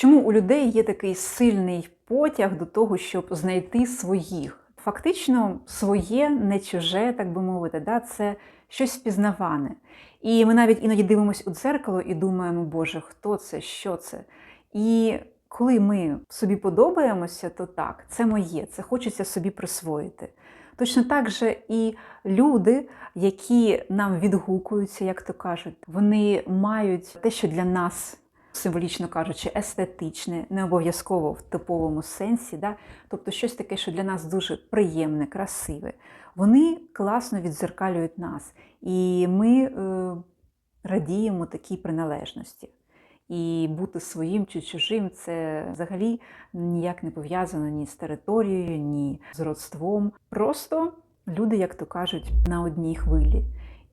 Чому у людей є такий сильний потяг до того, щоб знайти своїх? Фактично, своє, не чуже, так би мовити, да? це щось впізнаване. І ми навіть іноді дивимося у дзеркало і думаємо, Боже, хто це, що це? І коли ми собі подобаємося, то так, це моє, це хочеться собі присвоїти. Точно так же і люди, які нам відгукуються, як то кажуть, вони мають те, що для нас, символічно кажучи, естетичне, не обов'язково в типовому сенсі, да? тобто щось таке, що для нас дуже приємне, красиве. Вони класно відзеркалюють нас, і ми е, радіємо такій приналежності. І бути своїм чи чужим це взагалі ніяк не пов'язано ні з територією, ні з родством. Просто люди, як то кажуть, на одній хвилі.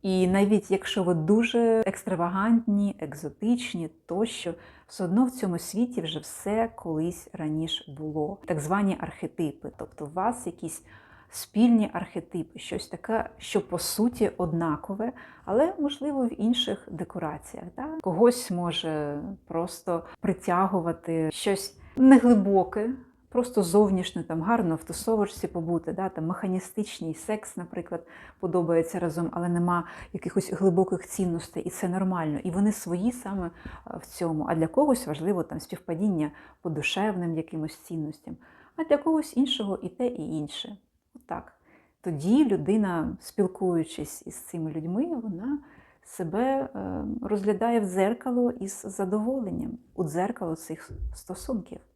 І навіть якщо ви дуже екстравагантні, екзотичні, тощо все одно в цьому світі вже все колись раніше було. Так звані архетипи, тобто у вас якісь спільні архетипи, щось таке, що по суті однакове, але можливо в інших декораціях. Да? Когось може просто притягувати щось неглибоке. Просто зовнішньо там гарно в тусовочці побути, да, там механістичний секс, наприклад, подобається разом, але нема якихось глибоких цінностей, і це нормально. І вони свої саме в цьому. А для когось важливо там співпадіння по душевним якимось цінностям, а для когось іншого і те, і інше. Отак. Тоді людина, спілкуючись із цими людьми, вона себе розглядає в дзеркало із задоволенням у дзеркало цих стосунків.